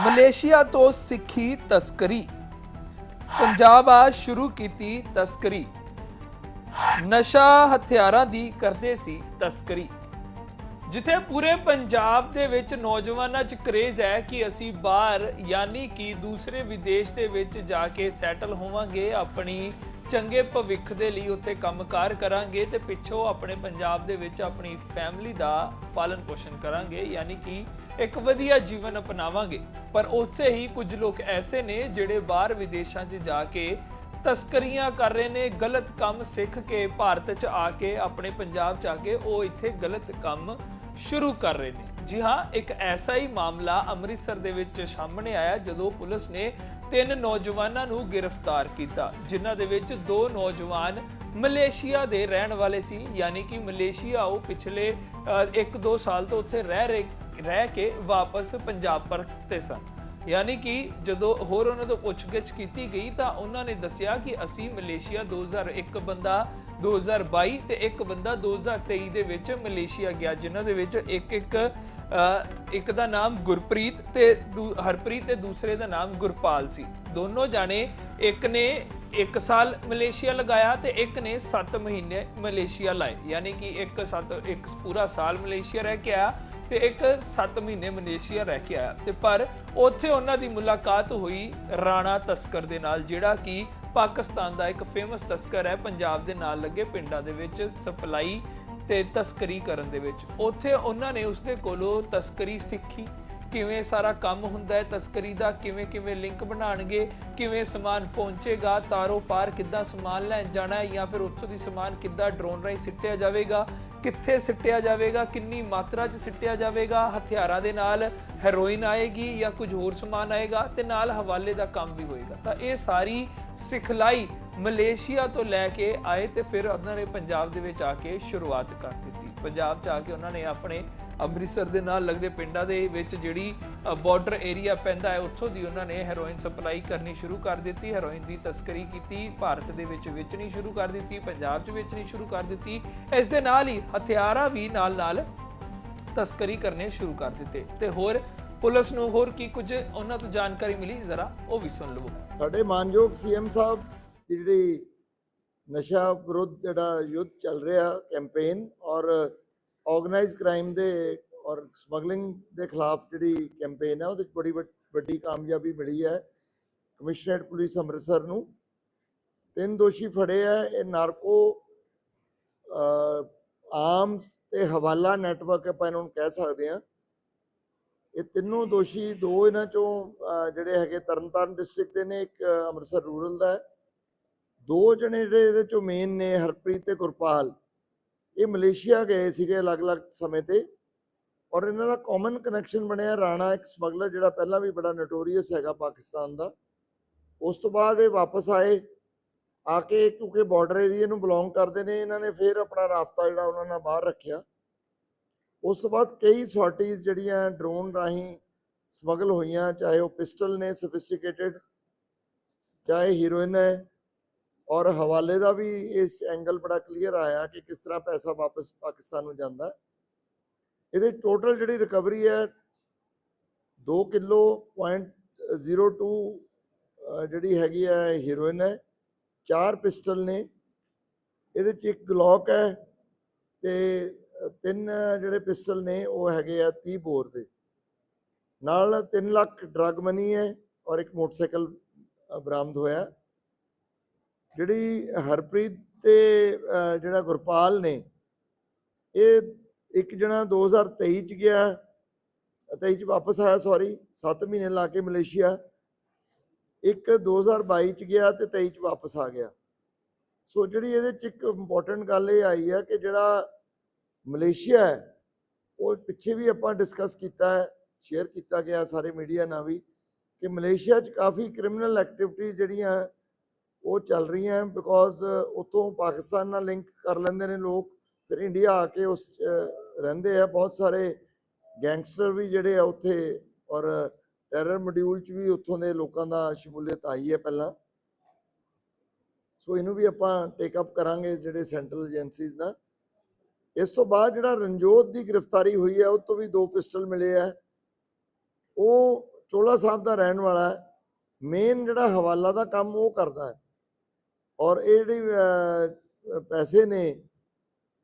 Malaysia ਤੋਂ ਸਿੱਖੀ ਤਸਕਰੀ। ਪੰਜਾਬ ਆ ਸ਼ੁਰੂ ਕੀਤੀ ਤਸਕਰੀ। ਨਸ਼ਾ ਹਥਿਆਰਾਂ ਦੀ ਕਰਦੇ ਸੀ ਤਸਕਰੀ। ਜਿੱਥੇ ਪੂਰੇ ਪੰਜਾਬ ਦੇ ਵਿੱਚ ਨੌਜਵਾਨਾਂ 'ਚ ਕਰੇਜ਼ ਹੈ ਕਿ ਅਸੀਂ ਬਾਹਰ, ਯਾਨੀ ਕਿ ਦੂਸਰੇ ਵਿਦੇਸ਼ ਦੇ ਵਿੱਚ ਜਾ ਕੇ ਸੈਟਲ ਹੋਵਾਂਗੇ, ਆਪਣੀ ਚੰਗੇ ਭਵਿੱਖ ਦੇ ਲਈ ਉੱਥੇ ਕੰਮਕਾਰ ਕਰਾਂਗੇ ਤੇ ਪਿੱਛੋਂ ਆਪਣੇ ਪੰਜਾਬ ਦੇ ਵਿੱਚ ਆਪਣੀ ਫੈਮਿਲੀ ਦਾ ਪਾਲਣ ਪੋਸ਼ਣ ਕਰਾਂਗੇ, ਯਾਨੀ ਕਿ ਇੱਕ ਵਧੀਆ ਜੀਵਨ ਅਪਣਾਵਾਂਗੇ। ਪਰ ਉੱਥੇ ਹੀ ਕੁਝ ਲੋਕ ਐਸੇ ਨੇ ਜਿਹੜੇ ਬਾਹਰ ਵਿਦੇਸ਼ਾਂ 'ਚ ਜਾ ਕੇ ਤਸਕਰੀਆਂ ਕਰ ਰਹੇ ਨੇ, ਗਲਤ ਕੰਮ ਸਿੱਖ ਕੇ ਭਾਰਤ 'ਚ ਆ ਕੇ, ਆਪਣੇ ਪੰਜਾਬ 'ਚ ਆ ਕੇ ਉਹ ਇੱਥੇ ਗਲਤ ਕੰਮ ਸ਼ੁਰੂ ਕਰ ਰਹੇ ਨੇ। ਜੀ ਹਾਂ, ਇੱਕ ਐਸਾ ਹੀ ਮਾਮਲਾ ਅੰਮ੍ਰਿਤਸਰ ਦੇ ਵਿੱਚ ਸਾਹਮਣੇ ਆਇਆ ਜਦੋਂ ਪੁਲਿਸ ਨੇ ਤਿੰਨ ਨੌਜਵਾਨਾਂ ਨੂੰ ਗ੍ਰਿਫਤਾਰ ਕੀਤਾ, ਜਿਨ੍ਹਾਂ ਦੇ ਵਿੱਚ ਦੋ ਨੌਜਵਾਨ ਮਲੇਸ਼ੀਆ ਦੇ ਰਹਿਣ ਵਾਲੇ ਸੀ, ਯਾਨੀ ਕਿ ਮਲੇਸ਼ੀਆ ਉਹ ਪਿਛਲੇ 1-2 ਸਾਲ ਤੋਂ ਉੱਥੇ ਰਹਿ ਰਹੇ, ਰਹਿ ਕੇ ਵਾਪਸ ਪੰਜਾਬ ਪਰਤੇ ਸਨ। ਯਾਨੀ ਕਿ ਜਦੋਂ ਹੋਰ ਉਹਨਾਂ ਤੋਂ ਪੁੱਛਗਿੱਛ ਕੀਤੀ ਗਈ ਤਾਂ ਉਹਨਾਂ ਨੇ ਦੱਸਿਆ ਕਿ ਅਸੀਂ ਮਲੇਸ਼ੀਆ 2001 ਬੰਦਾ 2022 ਤੇ ਇੱਕ ਬੰਦਾ 2023 ਦੇ ਵਿੱਚ ਮਲੇਸ਼ੀਆ ਗਿਆ, ਜਿਨ੍ਹਾਂ ਦੇ ਵਿੱਚ ਇੱਕ ਇੱਕ ਇੱਕ ਦਾ ਨਾਮ ਗੁਰਪ੍ਰੀਤ ਤੇ ਦੂ- ਹਰਪ੍ਰੀਤ ਤੇ ਦੂਸਰੇ ਦਾ ਨਾਮ ਗੁਰਪਾਲ ਸੀ। ਦੋਨੋਂ ਜਾਣੇ ਇੱਕ ਨੇ 1 ਸਾਲ ਮਲੇਸ਼ੀਆ ਲਗਾਇਆ ਤੇ ਇੱਕ ਨੇ 7 ਮਹੀਨੇ ਮਲੇਸ਼ੀਆ ਲਾਏ। ਯਾਨੀ ਕਿ ਇੱਕ 7 ਇੱਕ ਪੂਰਾ ਸਾਲ ਮਲੇਸ਼ੀਆ ਰਹਿ ਕੇ ਆਇਆ ਤੇ ਇੱਕ 7 ਮਹੀਨੇ ਮਲੇਸ਼ੀਆ ਰਹਿ ਕੇ ਆਇਆ। ਤੇ ਪਰ ਉੱਥੇ ਉਹਨਾਂ ਦੀ ਮੁਲਾਕਾਤ ਹੋਈ ਰਾਣਾ ਤਸਕਰ ਦੇ ਨਾਲ, ਜਿਹੜਾ ਕਿ ਪਾਕਿਸਤਾਨ ਦਾ ਇੱਕ ਫੇਮਸ ਤਸਕਰ ਹੈ, ਪੰਜਾਬ ਦੇ ਨਾਲ ਲੱਗੇ ਪਿੰਡਾਂ ਦੇ ਵਿੱਚ ਸਪਲਾਈ ਤੇ ਤਸਕਰੀ ਕਰਨ ਦੇ ਵਿੱਚ। ਉੱਥੇ ਉਹਨਾਂ ਨੇ ਉਸਦੇ ਕੋਲੋਂ ਤਸਕਰੀ ਸਿੱਖੀ। ਕਿਵੇਂ ਸਾਰਾ ਕੰਮ ਹੁੰਦਾ ਹੈ, ਤਸਕਰੀ ਦਾ, ਕਿਵੇਂ ਕਿਵੇਂ ਲਿੰਕ ਬਣਾਣਗੇ ਕਿਵੇਂ ਸਮਾਨ ਪਹੁੰਚੇਗਾ, ਤਾਰੋ ਪਾਰ ਕਿੱਦਾਂ ਸਮਾਨ ਲੈਣ ਜਾਣਾ ਹੈ ਜਾਂ ਫਿਰ ਉੱਥੋਂ ਦੀ ਸਮਾਨ ਕਿੱਦਾਂ ਡਰੋਨ ਰਾਹੀਂ ਸਿੱਟਿਆ ਜਾਵੇਗਾ, ਕਿੱਥੇ ਸਿੱਟਿਆ ਜਾਵੇਗਾ, ਕਿੰਨੀ ਮਾਤਰਾ 'ਚ ਸਿੱਟਿਆ ਜਾਵੇਗਾ, ਹਥਿਆਰਾਂ ਦੇ ਨਾਲ ਹੈਰੋਇਨ ਆਏਗੀ ਜਾਂ ਕੁਝ ਹੋਰ ਸਮਾਨ ਆਏਗਾ ਤੇ ਨਾਲ ਹਵਾਲੇ ਦਾ ਕੰਮ ਵੀ ਹੋਏਗਾ। ਤਾਂ ਇਹ ਸਾਰੀ ਸਿਖਲਾਈ ਮਲੇਸ਼ੀਆ ਤੋਂ ਲੈ ਕੇ ਆਏ ਤੇ ਫਿਰ ਉਹਨਾਂ ਨੇ ਪੰਜਾਬ ਦੇ ਵਿੱਚ ਆ ਕੇ ਸ਼ੁਰੂਆਤ ਕਰ ਦਿੱਤੀ। ਪੰਜਾਬ 'ਚ ਆ ਕੇ ਉਹਨਾਂ ਨੇ ਆਪਣੇ ਅੰਮ੍ਰਿਤਸਰ ਦੇ ਨਾਲ ਲੱਗਦੇ ਪਿੰਡਾਂ ਦੇ ਵਿੱਚ ਜਿਹੜੀ ਬਾਰਡਰ ਏਰੀਆ ਪੈਂਦਾ ਹੈ, ਉੱਥੋਂ ਦੀ ਉਹਨਾਂ ਨੇ ਹੈਰੋਇਨ ਸਪਲਾਈ ਕਰਨੀ ਸ਼ੁਰੂ ਕਰ ਦਿੱਤੀ। ਹੈਰੋਇਨ ਦੀ ਤਸਕਰੀ ਕੀਤੀ, ਭਾਰਤ ਦੇ ਵਿੱਚ ਵੇਚਣੀ ਸ਼ੁਰੂ ਕਰ ਦਿੱਤੀ, ਪੰਜਾਬ 'ਚ ਵੇਚਣੀ ਸ਼ੁਰੂ ਕਰ ਦਿੱਤੀ। ਇਸ ਦੇ ਨਾਲ ਹੀ ਹਥਿਆਰਾਂ ਵੀ ਨਾਲ-ਨਾਲ ਤਸਕਰੀ ਕਰਨੇ ਸ਼ੁਰੂ ਕਰ ਦਿੱਤੇ। ਤੇ ਹੋਰ ਪੁਲਿਸ ਨੂੰ ਹੋਰ ਕੀ ਕੁਝ ਉਹਨਾਂ ਤੋਂ ਜਾਣਕਾਰੀ ਮਿਲੀ, ਜ਼ਰਾ ਉਹ ਵੀ ਸੁਣ ਲਵੋ। ਸਾਡੇ ਮਾਨਯੋਗ ਸੀਐਮ ਸਾਹਿਬ ਦੀ ਜਿਹੜੀ ਨਸ਼ਾ ਵਿਰੁੱਧ ਜਿਹੜਾ ਯੁੱਧ ਚੱਲ ਰਿਹਾ ਕੈਂਪੇਨ ਔਰ ਆਰਗੇਨਾਈਜ਼ਡ ਕ੍ਰਾਈਮ ਦੇ ਔਰ ਸਮਗਲਿੰਗ ਦੇ ਖਿਲਾਫ ਜਿਹੜੀ ਕੈਂਪੇਨ ਹੈ, ਉਹਦੇ ਵਿੱਚ ਬੜੀ ਵੱਡ- ਵੱਡੀ ਕਾਮਯਾਬੀ ਮਿਲੀ ਹੈ ਕਮਿਸ਼ਨਰੇਟ ਪੁਲਿਸ ਅੰਮ੍ਰਿਤਸਰ ਨੂੰ। ਤਿੰਨ ਦੋਸ਼ੀ ਫੜੇ ਆ ਇਹ ਨਾਰਕੋ ਆਰਮਸ ਤੇ ਹਵਾਲਾ ਨੈਟਵਰਕ ਆਪਾਂ ਇਹਨਾਂ ਨੂੰ ਕਹਿ ਸਕਦੇ ਹਾਂ। ਇਹ ਤਿੰਨੋਂ ਦੋਸ਼ੀ ਦੋ ਇਹਨਾਂ ਚੋਂ ਜਿਹੜੇ ਹੈਗੇ ਤਰਨਤਾਰਨ ਡਿਸਟ੍ਰਿਕਟ ਦੇ ਨੇ, ਇੱਕ ਅੰਮ੍ਰਿਤਸਰ ਰੂਰਲ ਦਾ ਹੈ। ਦੋ ਜਣੇ ਜਿਹੜੇ ਇਹਦੇ ਚੋਂ ਮੇਨ ਨੇ, ਹਰਪ੍ਰੀਤ ਤੇ ਗੁਰਪਾਲ, ਇਹ ਮਲੇਸ਼ੀਆ ਗਏ ਸੀਗੇ ਅਲੱਗ-ਅਲੱਗ ਸਮੇਂ ਤੇ ਔਰ ਇਹਨਾਂ ਦਾ ਕਾਮਨ ਕਨੈਕਸ਼ਨ ਬਣਿਆ ਰਾਣਾ ਇੱਕ ਸਮਗਲਰ ਜਿਹੜਾ ਪਹਿਲਾਂ ਵੀ ਬੜਾ ਨੋਟੋਰੀਅਸ ਹੈਗਾ ਪਾਕਿਸਤਾਨ ਦਾ। ਉਸ ਤੋਂ ਬਾਅਦ ਇਹ ਵਾਪਸ ਆਏ, ਆ ਕੇ ਕਿਉਂਕਿ ਬਾਰਡਰ ਏਰੀਆ ਨੂੰ ਬਿਲੋਂਗ ਕਰਦੇ ਨੇ, ਇਹਨਾਂ ਨੇ ਫਿਰ ਆਪਣਾ ਰਾਬਤਾ ਜਿਹੜਾ ਉਹਨਾਂ ਨਾਲ ਬਾਹਰ ਰੱਖਿਆ। ਉਸ ਤੋਂ ਬਾਅਦ ਕਈ ਸੌਰਟੀਜ਼ ਜਿਹੜੀਆਂ ਡਰੋਨ ਰਾਹੀਂ ਸਮਗਲ ਹੋਈਆਂ, ਚਾਹੇ ਉਹ ਪਿਸਟਲ ਨੇ ਸੋਫਿਸਟੀਕੇਟਿਡ ਚਾਹੇ ਹੀਰੋਇਨ ਹੈ ਔਰ ਹਵਾਲੇ ਦਾ ਵੀ ਇਸ ਐਂਗਲ ਬੜਾ ਕਲੀਅਰ ਆਇਆ ਕਿ ਕਿਸ ਤਰ੍ਹਾਂ ਪੈਸਾ ਵਾਪਸ ਪਾਕਿਸਤਾਨ ਨੂੰ ਜਾਂਦਾ ਇਹਦੇ ਟੋਟਲ ਜਿਹੜੀ ਰਿਕਵਰੀ ਹੈ 2 ਕਿਲੋ ਪੁਆਇੰਟ 02 ਅਹ ਜਿਹੜੀ ਹੈਗੀ ਹੈ ਹੀਰੋਇਨ ਹੈ, ਚਾਰ ਪਿਸਟਲ ਨੇ, ਇਹਦੇ ਚ ਇੱਕ ਗਲੌਕ ਹੈ ਤੇ ਤਿੰਨ ਜਿਹੜੇ ਪਿਸਟਲ ਨੇ ਉਹ ਹੈਗੇ ਆ 30 ਬੋਰ ਦੇ। ਨਾਲ 3 ਲੱਖ ਡਰਗ ਮਨੀ ਹੈ ਔਰ ਇੱਕ ਮੋਟਰਸਾਈਕਲ ਬਰਾਮਦ ਹੋਇਆ। ਜਿਹੜੀ ਹਰਪ੍ਰੀਤ ਤੇ ਜਿਹੜਾ ਗੁਰਪਾਲ ਨੇ, ਇਹ ਇੱਕ ਜਣਾ 2023 ਚ ਗਿਆ 23 ਚ ਵਾਪਸ ਆਇਆ ਸੌਰੀ 7 ਮਹੀਨੇ ਲਾ ਕੇ ਮਲੇਸ਼ੀਆ, ਇੱਕ 2022 ਚ ਗਿਆ ਤੇ 23 ਚ ਵਾਪਸ ਆ ਗਿਆ। ਸੋ ਜਿਹੜੀ ਇਹਦੇ ਚ ਇੱਕ ਇੰਪੋਰਟੈਂਟ ਗੱਲ ਇਹ ਆਈ ਹੈ ਕਿ ਜਿਹੜਾ ਮਲੇਸ਼ੀਆ ਹੈ, ਉਹ ਪਿੱਛੇ ਵੀ ਆਪਾਂ ਡਿਸਕਸ ਕੀਤਾ ਹੈ ਸ਼ੇਅਰ ਕੀਤਾ ਗਿਆ ਸਾਰੇ ਮੀਡੀਆ ਨਾਲ ਵੀ, ਕਿ ਮਲੇਸ਼ੀਆ 'ਚ ਕਾਫੀ ਕ੍ਰਿਮੀਨਲ ਐਕਟੀਵਿਟੀਜ਼ ਜਿਹੜੀਆਂ ਉਹ ਚੱਲ ਰਹੀਆਂ ਬਿਕੋਜ਼ ਉਤੋਂ ਪਾਕਿਸਤਾਨ ਨਾਲ ਲਿੰਕ ਕਰ ਲੈਂਦੇ ਨੇ ਲੋਕ, ਫਿਰ ਇੰਡੀਆ ਆ ਕੇ ਉਸ 'ਚ ਰਹਿੰਦੇ ਆ। ਬਹੁਤ ਸਾਰੇ ਗੈਂਗਸਟਰ ਵੀ ਜਿਹੜੇ ਆ ਉੱਥੇ, ਔਰ ਟੈਰਰ ਮੋਡਿਊਲ 'ਚ ਵੀ ਉੱਥੋਂ ਦੇ ਲੋਕਾਂ ਦਾ ਸ਼ਮੂਲੀਅਤ ਆਈ ਹੈ ਪਹਿਲਾਂ। ਸੋ ਇਹਨੂੰ ਵੀ ਆਪਾਂ ਟੇਕ ਅਪ ਕਰਾਂਗੇ ਜਿਹੜੇ ਸੈਂਟਰਲ ਏਜੰਸੀਜ਼ ਨਾਲ। ਇਸ ਤੋਂ ਬਾਅਦ ਜਿਹੜਾ ਰਣਜੋਤ ਦੀ ਗ੍ਰਿਫਤਾਰੀ ਹੋਈ ਹੈ, ਉਹ ਤੋਂ ਵੀ ਦੋ ਪਿਸਟਲ ਮਿਲੇ ਆ। ਉਹ ਚੋਲਾ ਸਾਹਿਬ ਦਾ ਰਹਿਣ ਵਾਲਾ ਹੈ। ਮੇਨ ਜਿਹੜਾ ਹਵਾਲਾ ਦਾ ਕੰਮ ਉਹ ਕਰਦਾ ਹੈ। ਔਰ ਇਹ ਜਿਹੜੀ ਪੈਸੇ ਨੇ,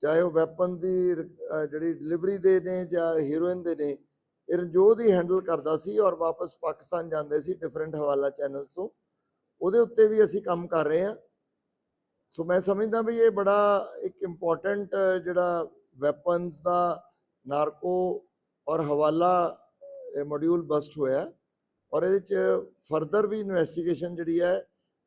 ਚਾਹੇ ਉਹ ਵੈਪਨ ਦੀ ਜਿਹੜੀ ਡਿਲੀਵਰੀ ਦੇ ਨੇ ਜਾਂ ਹੀਰੋਇਨ ਦੇ ਨੇ, ਇਹ ਰਣਜੋਤ ਹੀ ਹੈਂਡਲ ਕਰਦਾ ਸੀ ਔਰ ਵਾਪਸ ਪਾਕਿਸਤਾਨ ਜਾਂਦੇ ਸੀ ਡਿਫਰੈਂਟ ਹਵਾਲਾ ਚੈਨਲਸ ਤੋਂ। ਉਹਦੇ ਉੱਤੇ ਵੀ ਅਸੀਂ ਕੰਮ ਕਰ ਰਹੇ ਹਾਂ। ਸੋ ਮੈਂ ਸਮਝਦਾ ਵੀ ਇਹ ਬੜਾ ਇੱਕ ਇੰਪੋਰਟੈਂਟ ਜਿਹੜਾ ਵੈਪਨਸ ਦਾ ਨਾਰਕੋ ਔਰ ਹਵਾਲਾ ਮੋਡਿਊਲ ਬਸਟ ਹੋਇਆ। ਔਰ ਇਹਦੇ ਚ ਫਰਦਰ ਵੀ ਇਨਵੈਸਟੀਗੇਸ਼ਨ ਜਿਹੜੀ ਹੈ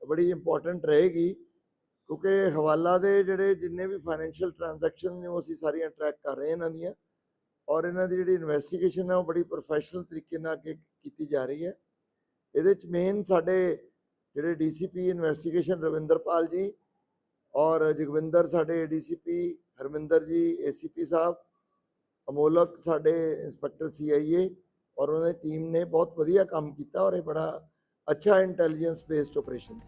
ਬੜੀ ਇੰਪੋਰਟੈਂਟ ਰਹੇਗੀ, ਕਿਉਂਕਿ ਹਵਾਲਾ ਦੇ ਜਿਹੜੇ ਜਿੰਨੇ ਵੀ ਫਾਈਨੈਂਸ਼ੀਅਲ ਟ੍ਰਾਂਜੈਕਸ਼ਨ ਨੇ, ਉਹ ਅਸੀਂ ਸਾਰੀਆਂ ਟਰੈਕ ਕਰ ਰਹੇ ਇਹਨਾਂ ਦੀਆਂ ਔਰ ਇਹਨਾਂ ਦੀ ਜਿਹੜੀ ਇਨਵੈਸਟੀਗੇਸ਼ਨ ਹੈ, ਉਹ ਬੜੀ ਪ੍ਰੋਫੈਸ਼ਨਲ ਤਰੀਕੇ ਨਾਲ ਅੱਗੇ ਕੀਤੀ ਜਾ ਰਹੀ ਹੈ। ਇਹਦੇ ਚ ਮੇਨ ਸਾਡੇ ਜਿਹੜੇ ਡੀਸੀਪੀ ਇਨਵੈਸਟੀਗੇਸ਼ਨ ਰਵਿੰਦਰਪਾਲ ਜੀ ਔਰ ਜਗਵਿੰਦਰ ਸਾਡੇ ਡੀਸੀਪੀ ਹਰਮਿੰਦਰ ਜੀ ਏਸੀਪੀ ਸਾਹਿਬ, ਅਮੋਲਕ ਸਾਡੇ ਇੰਸਪੈਕਟਰ ਸੀਆਈਏ ਔਰ ਉਹਨਾਂ ਦੀ ਟੀਮ ਨੇ ਬਹੁਤ ਵਧੀਆ ਕੰਮ ਕੀਤਾ ਔਰ ਇਹ ਬੜਾ ਅੱਛਾ ਇੰਟੈਲੀਜੈਂਸ ਬੇਸਡ ਆਪਰੇਸ਼ਨ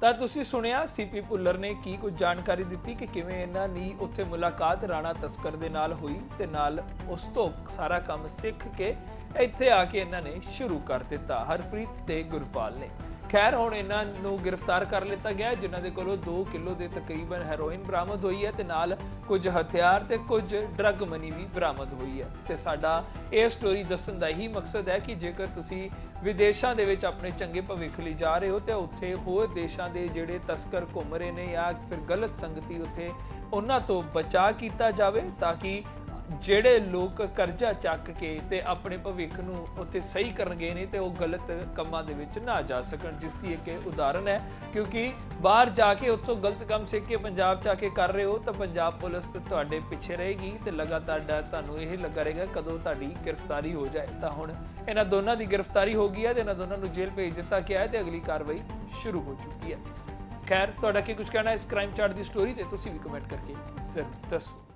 ਤਾਂ ਤੁਸੀਂ ਸੁਣਿਆ ਸੀਪੀ ਭੁੱਲਰ ਨੇ ਕੀ ਕੁਝ ਜਾਣਕਾਰੀ ਦਿੱਤੀ ਕਿ ਕਿਵੇਂ ਇਹਨਾਂ ਦੀ ਉੱਥੇ ਮੁਲਾਕਾਤ ਰਾਣਾ ਤਸਕਰ ਦੇ ਨਾਲ ਹੋਈ ਤੇ ਨਾਲ ਉਸ ਤੋਂ ਸਾਰਾ ਕੰਮ ਸਿੱਖ ਕੇ ਇੱਥੇ ਆ ਕੇ ਇਹਨਾਂ ਨੇ ਸ਼ੁਰੂ ਕਰ ਦਿੱਤਾ। ਹਰਪ੍ਰੀਤ ਤੇ ਗੁਰਪਾਲ ਨੇ। ਖੈਰ, ਹੁਣ ਇਹਨਾਂ ਨੂੰ ਗ੍ਰਿਫਤਾਰ ਕਰ ਲਿੱਤਾ ਗਿਆ ਜਿਨ੍ਹਾਂ ਦੇ ਕੋਲੋਂ 2 ਕਿਲੋ ਦੇ ਤਕਰੀਬਨ ਹੈਰੋਇਨ ਬਰਾਮਦ ਹੋਈ ਹੈ ਤੇ ਨਾਲ ਕੁਝ ਹਥਿਆਰ ਤੇ ਕੁਝ ਡਰੱਗ ਮਨੀ ਵੀ ਬਰਾਮਦ ਹੋਈ ਹੈ। ਤੇ ਸਾਡਾ ਇਹ ਸਟੋਰੀ ਦੱਸਣ ਦਾ ਹੀ ਮਕਸਦ ਹੈ ਕਿ ਜੇਕਰ ਤੁਸੀਂ ਵਿਦੇਸ਼ਾਂ ਦੇ ਵਿੱਚ ਆਪਣੇ ਚੰਗੇ ਭਵਿੱਖ ਲਈ ਜਾ ਰਹੇ ਹੋ, ਤੇ ਉੱਥੇ ਹੋਰ ਦੇਸ਼ਾਂ ਦੇ ਜਿਹੜੇ ਤਸਕਰ ਘੁੰਮ ਰਹੇ ਨੇ ਜਾਂ ਫਿਰ ਗਲਤ ਸੰਗਤੀ ਉੱਥੇ ਉਹਨਾਂ ਤੋਂ ਬਚਾ ਕੀਤਾ ਜਾਵੇ, ਤਾਂ ਕਿ ਜਿਹੜੇ ਲੋਕ ਕਰਜ਼ਾ ਚੱਕ ਕੇ ਤੇ ਆਪਣੇ ਭਵਿੱਖ ਨੂੰ ਉੱਥੇ ਸਹੀ ਕਰਨ ਗਏ ਨੇ ਤੇ ਉਹ ਗਲਤ ਕੰਮਾਂ ਦੇ ਵਿੱਚ ਨਾ ਜਾ ਸਕਣ, ਜਿਸ ਦੀ ਇੱਕ ਉਦਾਹਰਨ ਹੈ। ਕਿਉਂਕਿ ਬਾਹਰ ਜਾ ਕੇ ਉੱਥੋਂ ਗਲਤ ਕੰਮ ਸਿੱਖ ਕੇ ਪੰਜਾਬ ਚ ਆ ਕੇ ਕਰ ਰਹੇ ਹੋ, ਤਾਂ ਪੰਜਾਬ ਪੁਲਿਸ ਤੇ ਤੁਹਾਡੇ ਪਿੱਛੇ ਰਹੇਗੀ ਤੇ ਲਗਾਤਾਰ ਡਰ ਤੁਹਾਨੂੰ ਇਹ ਲੱਗਾ ਰਹੇਗਾ ਕਦੋਂ ਤੁਹਾਡੀ ਗ੍ਰਿਫਤਾਰੀ ਹੋ ਜਾਏ। ਤਾਂ ਹੁਣ ਇਹਨਾਂ ਦੋਨਾਂ ਦੀ ਗ੍ਰਿਫਤਾਰੀ ਹੋ ਗਈ ਹੈ ਤੇ ਇਹਨਾਂ ਦੋਨਾਂ ਨੂੰ ਜੇਲ੍ਹ ਭੇਜ ਦਿੱਤਾ ਗਿਆ ਹੈ ਤੇ ਅਗਲੀ ਕਾਰਵਾਈ ਸ਼ੁਰੂ ਹੋ ਚੁੱਕੀ ਹੈ। ਖੈਰ, ਤੁਹਾਡਾ ਕੀ ਕੁਝ ਕਹਿਣਾ ਹੈ ਇਸ ਕ੍ਰਾਈਮ ਚਾਰਟ ਦੀ ਸਟੋਰੀ ਤੇ ਤੁਸੀਂ ਵੀ ਕਮੈਂਟ ਕਰਕੇ ਜ਼ਰੂਰ ਦੱਸੋ।